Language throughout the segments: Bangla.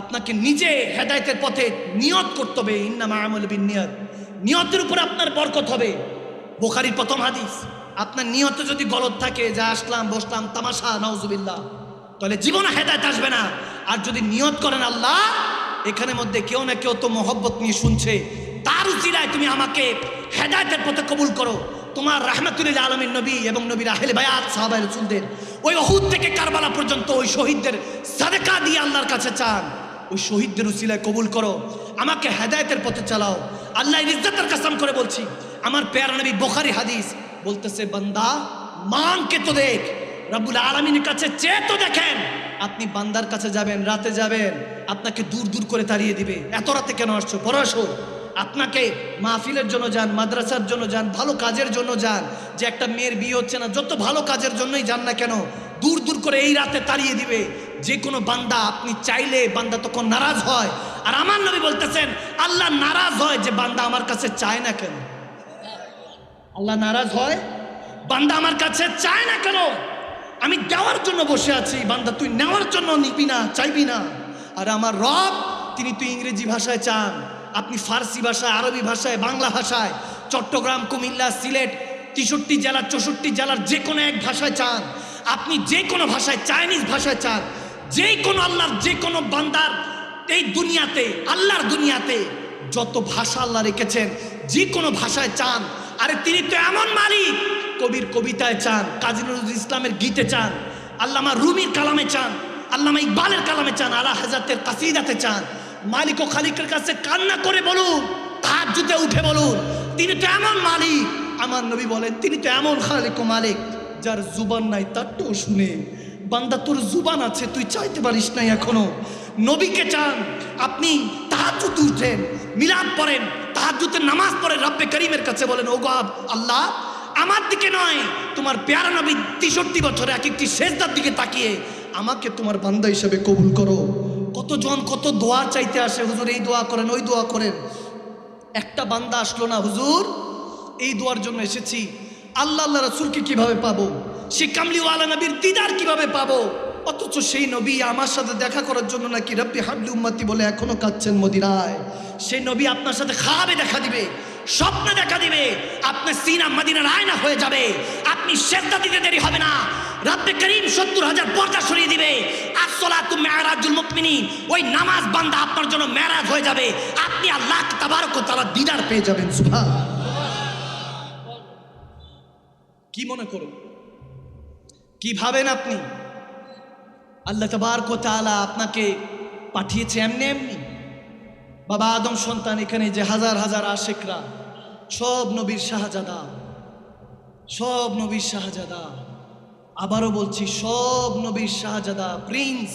আপনাকে নিজে হেদায়তের পথে নিয়ত করতে হবে। ইন্নামা আমল বিন নিয়ত নিয়তের উপর আপনার বরকত হবে। বোখারির প্রথম হাদিস, আপনার নিয়ত যদি গলত থাকে, যা আসলাম, বসলাম, তামাশা নওজুবিল্লাহ তাহলে জীবনে হেদায়ত আসবে না। আর যদি নিয়ত করেন আল্লাহ, এখানে মধ্যে কেউ না কেউ তো মহব্বত নিয়ে শুনছে। তার উচিরায় তুমি আমাকে হেদায়তের পথে কবুল করো। তোমার রাহমাতুল্লাহ আলমীর নবী এবং নবীর আহেল বায়াত সাহাবাই রসুলদের, ওই অহুদ থেকে কারবালা পর্যন্ত ওই শহীদদের সাদেকা দিয়ে আল্লাহর কাছে চান। ওই শহীদদের উচিলায় কবুল করো। আমাকে হেদায়তের পথে চালাও। আল্লাহ ইজ্জতের কাসাম করে বলছি। আমার পেয়ার নবী বোখারি হাদিস বলতেছে, বান্দা, মানকে তো দেখ। রাবুল আলমিনের কাছে চেয়ে তো দেখেন। আপনি বান্দার কাছে যাবেন, রাতে যাবেন। আপনাকে দূর দূর করে তাড়িয়ে দিবে। এত রাতে কেন আসছো? পড়াশো আপনাকে মাহফিলের জন্য যান, মাদ্রাসার জন্য যান, ভালো কাজের জন্য যান। যে একটা মেয়ের বিয়ে হচ্ছে না, যত ভালো কাজের জন্যই যান না কেন দূর দূর করে এই রাতে তাড়িয়ে দিবে। যে কোনো বান্দা আপনি চাইলে বান্দা তখন নারাজ হয়। আর আমার নবী বলতেছেন, আল্লাহ নারাজ হয় যে বান্দা আমার কাছে চায় না কেন? আল্লাহ নারাজ হয়? বান্দা আমার কাছে চায় না কেন? আমি দেওয়ার জন্য বসে আছি। বান্দা তুই নেওয়ার জন্য নিবি না, চাইবি না। আর আমার রব, তিনি তুই ইংরেজি ভাষায় চান। আপনি ফার্সি ভাষায়, আরবি ভাষায়, বাংলা ভাষায়, চট্টগ্রাম, কুমিল্লা, সিলেট, তেষট্টি জেলার, চৌষট্টি জেলার যে কোনো এক ভাষায় চান। আপনি যে কোনো ভাষায়, চাইনিজ ভাষায় চান, যে কোনো আল্লাহর, যে কোনো বান্দার এই দুনিয়াতে, আল্লাহর দুনিয়াতে যত ভাষা আল্লাহ রেখেছেন, যে কোনো ভাষায় চান। আরে তিনি তো এমন মালিক, কবির কবিতায় চান, কাজী নজরুল ইসলামের গীতে চান, আল্লামা রুমির কালামে চান, আল্লামা ইকবালের কালামে চান, আলা হাজাতের কাসিদাতে চান। মালিক ও খালিকের কাছে কান্না করে বলুন তার জুতে উঠে বলুন, তিনি তো এমন মালিক। আমার নবী বলেন, তিনি তো এমন খালিক ও মালিক। যার জুবান নাই তারটাও শুনে। বান্দা, তোর জুবান আছে, তুই চাইতে পারিস নাই এখনও। নবীকে চান, আপনি তাহাজুতে উঠেন, মিলাদ পড়েন তাহাজুতে নামাজ পড়েন, রব্বে করিমের কাছে বলেন ও গাব আল্লাহ, আমার দিকে নয়, তোমার পেয়ারা নবী তেষট্টি বছরে এক একটি শেষদার দিকে তাকিয়ে আমাকে তোমার বান্দা হিসেবে কবুল করো। কতজন কত দোয়া চাইতে আসে, হুজুর, এই দোয়া করেন, ওই দোয়া করেন। একটা বান্দা আসলো না, হুজুর, এই দোয়ার জন্য এসেছি। আল্লাহ আল্লাহ রসুলকে কীভাবে পাবো? সে কামলিওয়ালা নবীর দিদার কীভাবে পাবো? অথচ সেই নবী আমার সাথে দেখা করার জন্য নাকি রব্বি হাবলি উম্মাতি বলে এখনও কাঁদছেন মদিনায়। সেই নবী আপনার সাথে খাবে দেখা দিবে, স্বপ্নে দেখা দিবে আপনার সিনা মদিনার আয়না হয়ে যাবে, আপনি শ্রদ্ধা দিতে দেরি হবে না। রাব্বে করিম সত্তর হাজার পর্দা সরিয়ে দিবে। আসসালাতু মেরাজুল মুকমিনিন ওই নামাজ বান্দা আপনার জন্য মেরাজ হয়ে যাবে। আপনি আল্লাহ তাবারক তাআলা দিদার পেয়ে যাবেন, সুবহান। কি মনে করুন? কি ভাবেন আপনি? আল্লাহ তাবারক ও তাআলা আপনাকে পাঠিয়েছে এমনি এমনি। বাবা আদম সন্তান এখানে যে হাজার হাজার আশেকরা, সব নবীর শাহজাদা, সব নবীর শাহজাদা। আবারও বলছি, সব নবীর শাহজাদা, প্রিন্স।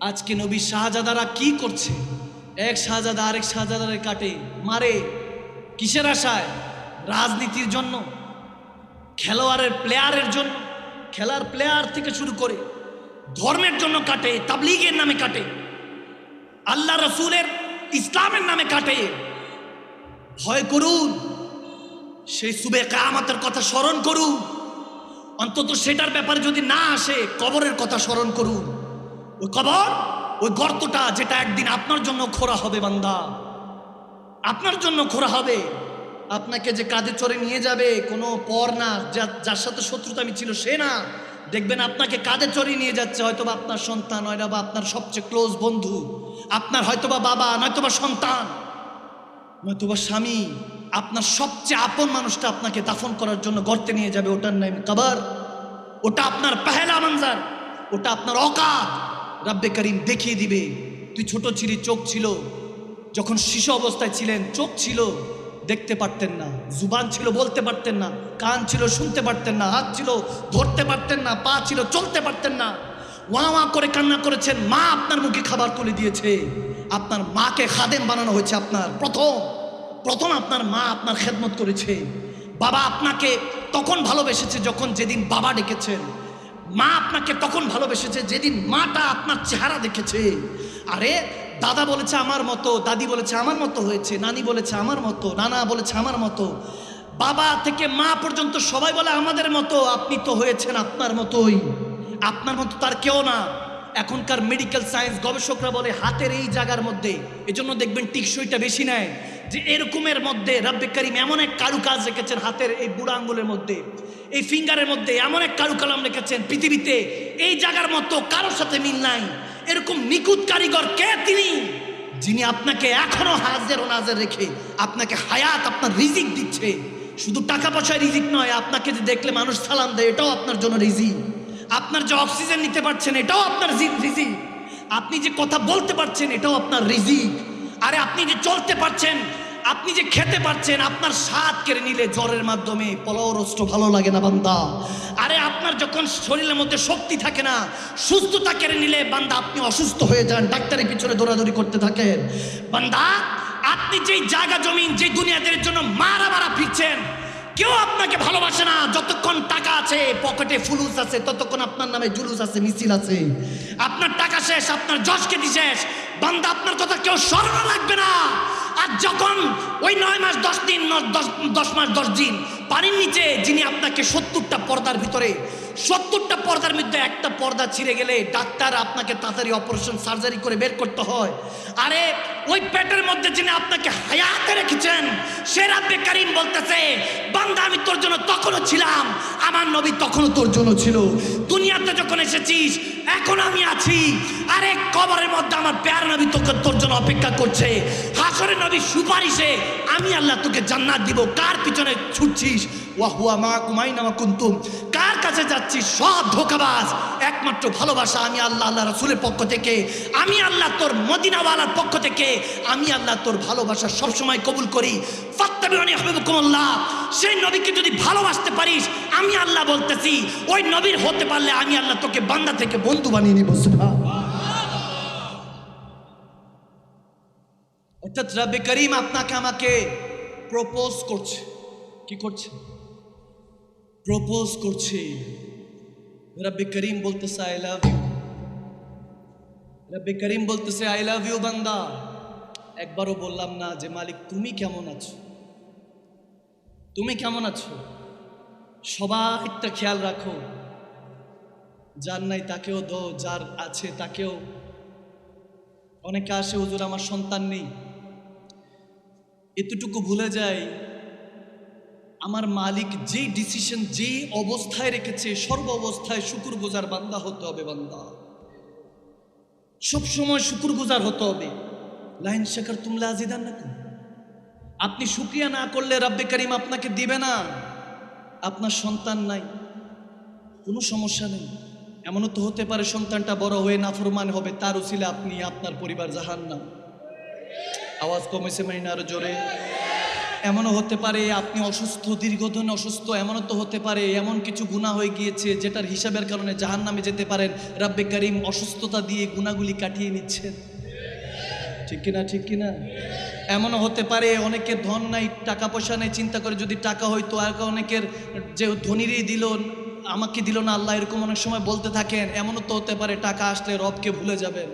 আজকে নবীর শাহজাদারা কি করছে? এক শাহজাদা আরেক শাহজাদারে কাটে, মারে। কিসের আশায়? রাজনীতির জন্য। খেলোয়াড়ের প্লেয়ারের জন্য, খেলার প্লেয়ার থেকে শুরু করে ধর্মের জন্য কাটে, তাবলিগের নামে কাটে, আল্লাহ রসুলের ইসলামের নামে কাটে। ভয় করুন, সেই সুবে কামাতের কথা স্মরণ করুন। অন্তত সেটার ব্যাপারে যদি না আসে, কবরের কথা স্মরণ করুন। ওই কবর, ওই গর্তটা যেটা একদিন আপনার জন্য খোরা হবে বান্দা। আপনার জন্য খোরা হবে। আপনাকে যে কাঁধে চড়ে নিয়ে যাবে, কোনো পর না যার সাথে শত্রুতা আমি ছিল সে না। দেখবেন আপনাকে কাঁধে চড়ে নিয়ে যাচ্ছে, হয়তোবা আপনার সন্তান হয়তো বা আপনার সবচেয়ে ক্লোজ বন্ধু, আপনার হয়তোবা বাবা, নয়তোবা সন্তান, নয়তোবা স্বামী, আপনার সবচেয়ে আপন মানুষটা আপনাকে দাফন করার জন্য গর্তে নিয়ে যাবে, ওটার নাম কবর, ওটা আপনার পেহেলা মঞ্জার, ওটা আপনার অকাত। রাব্বে করিম দেখিয়ে দিবে, তুই ছোট ছিলি, চোখ ছিল, যখন শিশু অবস্থায় ছিলেন, চোখ ছিল দেখতে পারতেন না। জুবান ছিল, বলতে পারতেন না। কান ছিল, শুনতে পারতেন না। হাত ছিল, ধরতে পারতেন না। পা ছিল, চলতে পারতেন না। ওয়া ওয়া করে কান্না করেছেন, মা আপনার মুখে খাবার তুলে দিয়েছে। আপনার মাকে খাদেম বানানো হয়েছে আপনার। প্রথম প্রথম আপনার মা আপনার খেদমত করেছে। বাবা আপনাকে তখন ভালোবেসেছে যখন যেদিন বাবা ডেকেছেন। মা আপনাকে তখন ভালোবেসেছে যেদিন মাটা আপনার চেহারা দেখেছে। আরে দাদা বলেছে আমার মতো, দাদি বলেছে আমার মতো হয়েছে, নানি বলেছে আমার মতো, নানা বলেছে আমার মতো। বাবা থেকে মা পর্যন্ত সবাই বলে আমাদের মতো, আপনি তো হয়েছেন আপনার মতোই। আপনার মতো তার কেউ না। এখনকার মেডিকেল সায়েন্স গবেষকরা বলে হাতের এই জায়গার মধ্যে, এজন্য দেখবেন টিকসইটা বেশি নেয়, যে এরকমের মধ্যে, রাব্বে করিম এমন এক কারুকাজ রেখেছেন হাতের এই বুড়া আঙ্গুলের মধ্যে, এই ফিঙ্গারের মধ্যে এমন এক কারুকালাম রেখেছেন পৃথিবীতে, এই জায়গার মতো কারোর সাথে মিল নাই। এরকম নিকুত কারিগর কে তিনি? যিনি আপনাকে এখনও হাজের ও নাজের রেখে আপনাকে হায়াত, আপনার রিজিক দিচ্ছে। শুধু টাকা পয়সায় রিজিক নয়, আপনাকে যে দেখলে মানুষ সালাম দেয়, এটাও আপনার জন্য রিজিক। আপনার যে অক্সিজেন নিতে পারছেন, এটাও আপনার রিজিক। আপনি যে কথা বলতে পারছেন, এটাও আপনার রিজিক। আরে আপনি যে চলতে পারছেন আপনি যে খেতে পারছেন, আপনার স্বাদ কেড়ে নিলে জ্বরের মাধ্যমে পলরষ্ট ভালো লাগে না বান্দা। আরে আপনার যখন শরীরের মধ্যে শক্তি থাকে না, সুস্থতা কেড়ে নিলে বান্দা আপনি অসুস্থ হয়ে যান, ডাক্তারের পিছনে দৌড়াদৌড়ি করতে থাকেন। বান্দা, আপনি যেই জায়গা জমিন যে দুনিয়াদের জন্য মারা মারা ফিরছেন, কেউ আপনাকে ভালোবাসে না। যতক্ষণ টাকা আছে, পকেটে ফুলুস আছে, ততক্ষণ আপনার নামে জুলুস আছে, মিছিল আছে। আপনার টাকা শেষ, আপনার যশ কেটি শেষ। বান্দা, আপনার কথা কেউ স্মরণ রাখবে না। আর যখন ওই নয় মাস, দশ দিন, দশ মাস, দশ দিন পানির নিচে যিনি আপনাকে সত্তরটা পর্দার ভিতরে, সত্তরটা পর্দার মধ্যে একটা পর্দা ছিঁড়ে গেলে ডাক্তার আপনাকে তাড়াতাড়ি অপারেশন সার্জারি করে বের করতে হয়। আরে, ওই পেটের মধ্যে যিনি আপনাকে হায়াতে রেখেছেন, সে রাব্বে কারিম বলতেছে, বান্দা, আমি তোর জন্য তখনও ছিলাম, আমার নবী তখনও তোর জন্য ছিল। দুনিয়াতে যখন এসেছিস এখন আমি আছি। আরে কবরের মধ্যে আমার প্যার নবী তোকে তোর জন্য অপেক্ষা করছে। হাসরে নবী সুপারিশে আমি আল্লাহ তোকে জান্নাত দিব। কার পিছনে ছুটছিস? ওয়া হুয়া মা কুমাই নামা কুন্তুম। কাছে যাচ্ছিস সব ধোকাবাজ। একমাত্র ভালোবাসা আমি আল্লাহ আল্লাহ রসুলের পক্ষ থেকে। আমি আল্লাহ তোর মদিনাওয়ালার পক্ষ থেকে। আমি আল্লাহ তোর ভালোবাসা সবসময় কবুল করি। সেই নবীকে যদি ভালোবাসতে পারিস, আমি আল্লাহ বলতেছি, ওই নবীর হতে পারলে আমি আল্লাহ তোকে বান্দা থেকে বন্ধু বানিয়ে নিব অর্থাৎ রব্বে করিম আপনাকে আমাকে প্রপোজ করছে। কি করছে? প্রপোজ করছে। রব্বে করিম বলতেছে আই লাভ ইউ রব্বে করিম বলতেছে আই লাভ ইউ বান্দা। একবারও বললাম না যে, মালিক, তুমি কেমন আছো? তুমি কেমন আছো? সবাইটা খেয়াল রাখো। যার নাই তাকেও দো, যার আছে তাকেও। অনেকে আসে, হুজুর, আমার সন্তান নেই। এতটুকু ভুলে যায় আমার মালিক যেই ডিসিশন যেই অবস্থায় রেখেছে, সর্ব অবস্থায় শুকুর গুজার বান্দা হতে হবে বান্দা। সব সময় শুকুর গুজার হতে হবে। লাইন শেখার তুমলা আজিদান না? আপনি শুক্রিয়া না করলে রাব্বে করিম আপনাকে দিবে না। আপনার সন্তান নাই। কোনো সমস্যা নেই। এমনও তো হতে পারে সন্তানটা বড় হয়ে নাফরমান হবে, তার উচিলে আপনি আপনার পরিবার জাহান না আওয়াজ কমেছে মানে আরও জোরে। এমনও হতে পারে, আপনি অসুস্থ, দীর্ঘদিন অসুস্থ, এমনও তো হতে পারে, এমন কিছু গুণা হয়ে গিয়েছে যেটার হিসাবের কারণে জাহান নামে যেতে পারেন। রাব্বে করিম অসুস্থতা দিয়ে গুণাগুলি কাটিয়ে নিচ্ছেন। ঠিক কিনা ঠিক কিনা? এমনও হতে পারে, অনেকের ধন নাই টাকা পয়সা নেই, চিন্তা করে যদি টাকা হয়তো আর অনেকের যে ধনীরই দিল, আমাকে দিল না, আল্লাহ এরকম অনেক সময় বলতে থাকেন, এমনও তো হতে পারে, টাকা আসলে রবকে ভুলে যাবেন।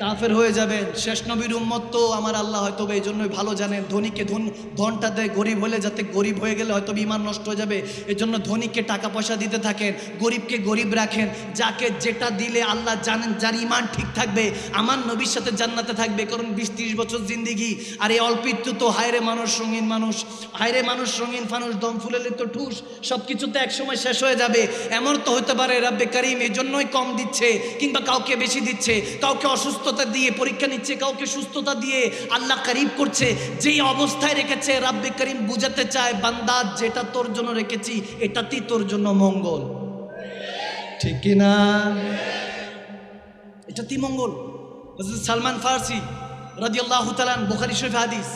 কাফের হয়ে যাবেন। শেষ নবীর উম্মত তো আমার আল্লাহ হয়তো এই জন্যই ভালো জানেন। ধনীকে ধন, ধনটা দেয় গরিব হলে যাতে গরিব হয়ে গেলে হয়তো ইমান নষ্ট হয়ে যাবে। এই জন্য ধনীকে টাকা পয়সা দিতে থাকেন, গরিবকে গরিব রাখেন। যাকে যেটা দিলে আল্লাহ জানেন যার ইমান ঠিক থাকবে, আমার নবীর সাথে জান্নাতে থাকবে। কারণ বিশ ত্রিশ বছর জিন্দিগি, আর এই অল্পিত্য তো হায়রে মানুষ, রঙিন মানুষ। হায়রে মানুষ, রঙিন ফানুষ দম ফুলেলে তো ঠুস। সব কিছু তো একসময় শেষ হয়ে যাবে। এমন তো হতে পারে, রাব্বে করিম এই জন্যই কম দিচ্ছে, কিংবা কাউকে বেশি দিচ্ছে। কাউকে অসুস্থতা দিয়ে পরীক্ষা নিচ্ছে, কাউকে সুস্থতা দিয়ে আল্লাহ করিব করছে, যেই অবস্থায় রেখেছে, রাব্বে করিম বুঝাতে চায়, বান্দা, যেটা তোর জন্য রেখেছি, এটাতেই তোর জন্য মঙ্গল। ঠিক কিনা এটাতেই মঙ্গল। সালমান ফার্সি রাদিয়াল্লাহু তাআলা বুখারী শরীফ হাদিস।